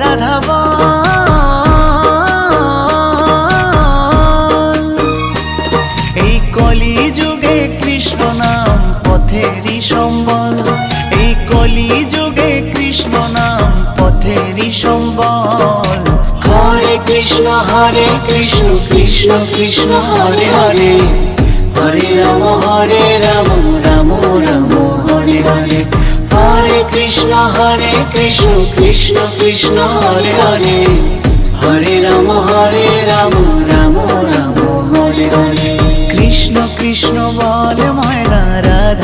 রাধা বল। এই কলি যুগে কৃষ্ণ নাম পথেরই সম্বল। এই কলি যুগে কৃষ্ণ নাম পথেরই সম্বল। হরে কৃষ্ণ হরে কৃষ্ণ কৃষ্ণ কৃষ্ণ, হরে হরে। কৃষ্ণ হরে কৃষ্ণ কৃষ্ণ কৃষ্ণ হরে হরে। হরে রাম হরে রাম রাম রাম, হরে হরে। কৃষ্ণ কৃষ্ণ বল ময়না, রাধা